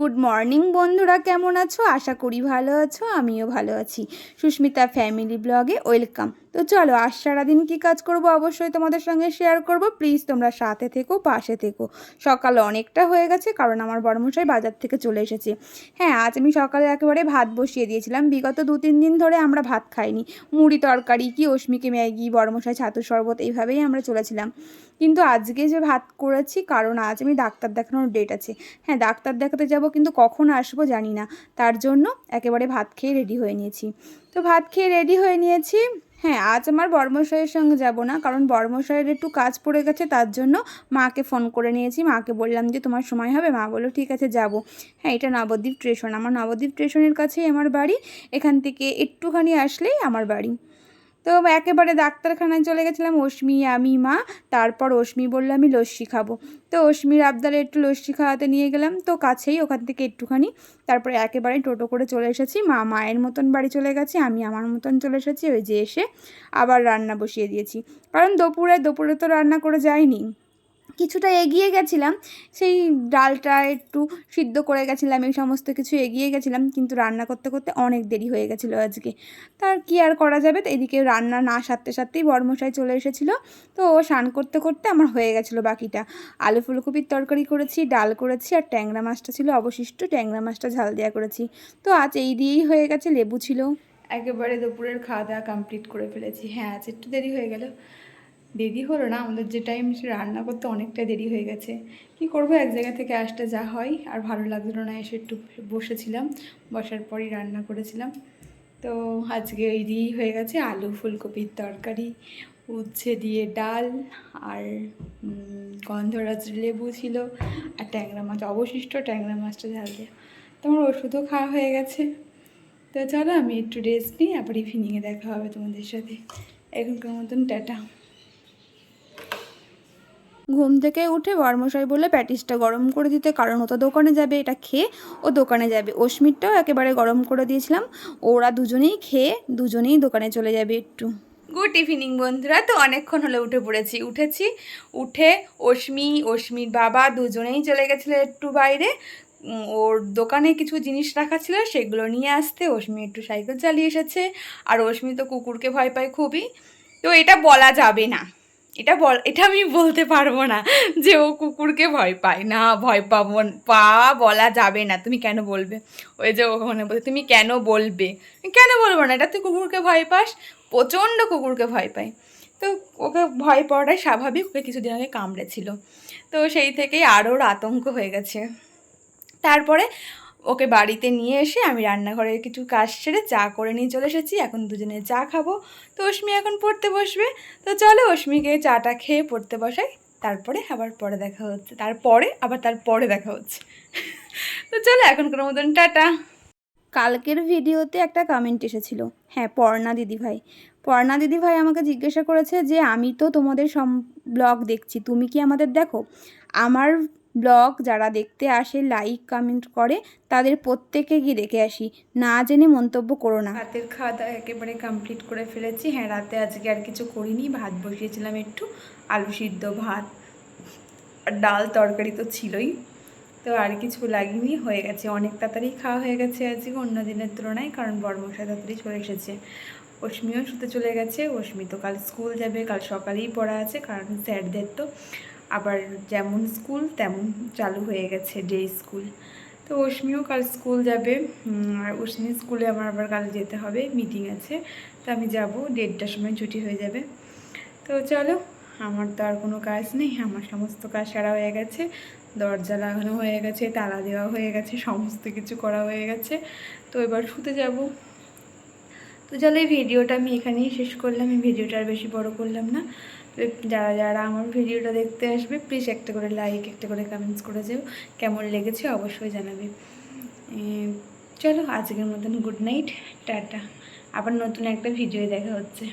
Good morning বন্ধুরা। কেমন আছো? আশা করি ভালো আছো, আমিও ভালো আছি। সুস্মিতা ফ্যামিলি ব্লগে ওয়েলকাম। তো চলো, আজ সারাদিন কী কাজ করব? অবশ্যই তোমাদের সঙ্গে শেয়ার করব। প্লিজ তোমরা সাথে থেকো, পাশে থেকো। সকাল অনেকটা হয়ে গেছে, কারণ আমার বড়মশাই বাজার থেকে চলে এসেছে। হ্যাঁ আজ আমি সকালে একেবারে ভাত বসিয়ে দিয়েছিলাম। বিগত দু তিন দিন ধরে আমরা ভাত খাইনি। মুড়ি তরকারি কি অশ্মিকে ম্যাগি, বড়মশাই ছাতুর শরবত, এইভাবেই আমরা চলেছিলাম। কিন্তু আজকে যে ভাত করেছি, কারণ আজ আমি ডাক্তার দেখানোর ডেট আছে। হ্যাঁ ডাক্তার দেখাতে যাব, কিন্তু কখন আসব জানি না। তার জন্য একেবারে ভাত খেয়ে রেডি হয়ে নিয়েছি। তো ভাত খেয়ে রেডি হয়ে নিয়েছি হ্যাঁ আজ আমার বর্মশাইয়ের সঙ্গে যাব না, কারণ বর্মশাইয়ের একটু কাজ পড়ে গেছে, তার জন্য মাকে ফোন করে নিয়েছি। মাকে বললাম যে, তোমার সময় হবে? মা বলল, ঠিক আছে, যাব। হ্যাঁ এটা নবদ্বীপ স্টেশন। আমার নবদ্বীপ স্টেশনের কাছেই আমার বাড়ি। এখান থেকে একটুখানি আসলেই আমার বাড়ি। তো একেবারে ডাক্তারখানায় চলে গেছিলাম, অশ্মি, আমি, মা। তারপর অশ্মি বলল, আমি লস্যি খাব। তো অশ্মির আবদারে একটু লস্যি খাওয়াতে নিয়ে গেলাম। তো কাছেই ওখান থেকে একটুখানি, তারপরে একেবারে টোটো করে চলে এসেছি। মা মায়ের মতন বাড়ি চলে গেছে, আমি আমার মতন চলে এসেছি, ওই যে এসে আবার রান্না বসিয়ে দিয়েছি। কারণ দুপুরে দুপুরে তো রান্না করে যায়নি। কিছুটা এগিয়ে গেছিলাম, সেই ডালটা একটু সিদ্ধ করে গেছিলাম, এই সমস্ত কিছু এগিয়ে গেছিলাম, কিন্তু রান্না করতে করতে অনেক দেরি হয়ে গেছিল আজকে। তার কি আর করা যাবে? তো এদিকে রান্না না সারতে সারতেই বরমশাই চলে এসেছিল, তো ও স্নান করতে করতে আমার হয়ে গেছিল বাকিটা। আলু ফুলকপির তরকারি করেছি, ডাল করেছি, আর ট্যাংরা মাছটা ছিল অবশিষ্ট, ট্যাংরা মাছটা ঝাল দেওয়া করেছি। তো আজ এই দিয়েই হয়ে গেছে, লেবু ছিল। একেবারে দুপুরের খাওয়া দাওয়া কমপ্লিট করে ফেলেছি। হ্যাঁ আজ একটু দেরি হয়ে গেল। দেরি হলো না? আমাদের যে টাইম রান্না করতে অনেকটা দেরি হয়ে গেছে। কি করব? এক জায়গা থেকে আসতে যা হয়। আর ভালো লাগল না এসে একটু বসেছিলাম। বসার পরই রান্না করেছিলাম। তো আজকে ওই দিয়েই হয়ে গেছে আলু, ফুলকপির তরকারি, উচ্ছে দিয়ে ডাল আর গন্ধরাজ লেবু ছিল আর ট্যাংরা মাছ, অবশিষ্ট ট্যাংরা মাছটা ঝাল দিয়ে। তোমার ওষুধও খাওয়া হয়ে গেছে। তো চলো আমি একটু রেস্ট নিই, আবার ইভিনিংয়ে দেখা হবে তোমাদের সাথে। এখনকার মতন টাটা। ঘুম থেকে উঠে বর্মশাই বলে প্যাটিসটা গরম করে দিতে, কারণ ও তো দোকানে যাবে, এটা খেয়ে ও দোকানে যাবে। অস্মিরটাও একেবারে গরম করে দিয়েছিলাম। ওরা দুজনেই খেয়ে, দুজনেই দোকানে চলে যাবে একটু। গুড ইভিনিং বন্ধুরা। তো অনেকক্ষণ হলে উঠে পড়েছি। উঠেছি, উঠে অশ্মি অশ্মির বাবা দুজনেই চলে গেছিল একটু বাইরে। ওর দোকানে কিছু জিনিস রাখা ছিল, সেগুলো নিয়ে আসতে অশ্মি একটু সাইকেল চালিয়ে এসেছে। আর অশ্মি তো কুকুরকে ভয় পায় খুবই। তো এটা বলা যাবে না। এটা বল, এটা আমি বলতে পারব না যে ও কুকুরকে ভয় পায়। না, ভয় পাবো পা বলা যাবে না। তুমি কেন বলবে? ওই যে ওখানে বলছে, তুমি কেন বলবে? কেন বলব না, এটা তুই কুকুরকে ভয় পাস, প্রচণ্ড কুকুরকে ভয় পায়। তো ওকে ভয় পাওয়াটাই স্বাভাবিক, ওকে কিছুদিন আগে কামড়েছিল। তো সেই থেকেই আরও আতঙ্ক হয়ে গেছে। তারপরে ওকে বাড়িতে নিয়ে এসে আমি রান্নাঘরের কিছু কাজ সেরে চা করে নিয়ে চলে এসেছি। এখন দুজনে চা খাব। তো অশ্মি এখন পড়তে বসবে। তো চলো অশ্মিকে চাটা খেয়ে পড়তে বসাই। তারপরে আবার পরে দেখা হচ্ছে। তারপরে আবার তারপরে দেখা হচ্ছে। তো চলো এখনকার মতন টাটা। কালকের ভিডিওতে একটা কমেন্ট এসেছিল। হ্যাঁ পর্ণা দিদিভাই পর্ণা দিদিভাই আমাকে জিজ্ঞাসা করেছে যে, আমি তো তোমাদের সম ব্লগ দেখছি। তুমি কি আমাদের দেখো? আমার ব্লগ যারা দেখতে আসে লাইক কমেন্ট করে, তাদের প্রত্যেকে গিয়ে দেখে আসি। না জেনে মন্তব্য করো না। রাতের খাওয়া দাওয়া একেবারে কমপ্লিট করে ফেলেছি। হ্যাঁ রাতে আজকে আর কিছু করিনি। ভাত বসিয়েছিলাম একটু। আলু সিদ্ধ, ভাত, আর ডাল তরকারি তো ছিলই। তো আর কিছু লাগেনি, হয়ে গেছে। অনেক তাড়াতাড়ি খাওয়া হয়ে গেছে আজকে, অন্য দিনের তুলনায়, কারণ বর্মশা তাড়াতাড়ি চলে এসেছে। অশ্মিও শুতে চলে গেছে। অশ্মি তো কাল স্কুল যাবে, কাল সকালেই পড়া আছে, কারণ স্যারদের তো আবার যেমন স্কুল, তেমন চালু হয়ে গেছে ডে স্কুল তো অশ্মিও কাল স্কুল যাবে। আর অশ্মি স্কুলে আমার আবার কাল যেতে হবে মিটিং আছে। তো আমি যাব, দেড়টার সময় ছুটি হয়ে যাবে। তো চলো, আমার তো আর কোনো কাজ নেই, আমার সমস্ত কাজ সারা হয়ে গেছে। দরজা লাগানো হয়ে গেছে, তালা দেওয়া হয়ে গেছে, সমস্ত কিছু করা হয়ে গেছে। তো এবার শুতে যাব। তো চলো এই ভিডিওটা আমি এখানেই শেষ করলাম। এই ভিডিওটা আর বেশি বড় করলাম না। যারা যারা আমার ভিডিওটা দেখতে আসবে প্লিজ একটা করে লাইক একটা করে কমেন্টস করে যেও। কেমন লেগেছে অবশ্যই জানাবে। চলো আজকের মতন গুড নাইট টাটা। আবার নতুন একটা ভিডিও দেখা হচ্ছে।